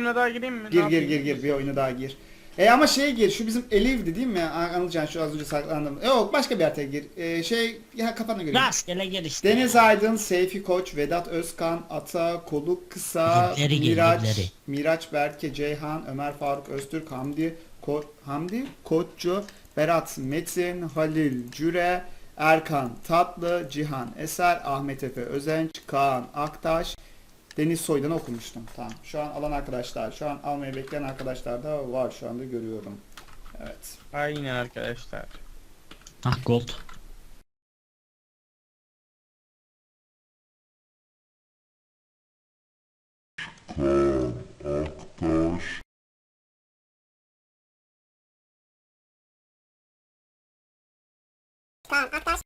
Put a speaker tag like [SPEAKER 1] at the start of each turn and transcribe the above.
[SPEAKER 1] oyuna daha gireyim mi? Ne
[SPEAKER 2] Gir gir
[SPEAKER 1] yapayım?
[SPEAKER 2] gir gir bir oyuna daha gir. E ama şey gir şu bizim Elif'di değil mi? An- Anılcan şu az önce saklandım. Yok başka bir yerde gir. E, şey ya kafana göre.
[SPEAKER 3] Rastgele gel işte.
[SPEAKER 2] Deniz Aydın, Seyfi Koç, Vedat Özkan, Ata, Koluk Kısa,
[SPEAKER 3] Giripleri gir,
[SPEAKER 2] Miraç,
[SPEAKER 3] giripleri.
[SPEAKER 2] Miraç Berke, Ceyhan, Ömer Faruk Öztürk, Hamdi, Ko Hamdi, Koççu, Berat Metin, Halil Cüre, Erkan Tatlı, Cihan Eser, Ahmet Efe Özenç, Kaan Aktaş, Deniz Soydan'ı okumuştum. Tamam. Şu an alan arkadaşlar, şu an almayı bekleyen arkadaşlar da var şu anda görüyorum. Evet.
[SPEAKER 1] Aynen arkadaşlar.
[SPEAKER 3] Ah gold.
[SPEAKER 4] Kaan Aktaş,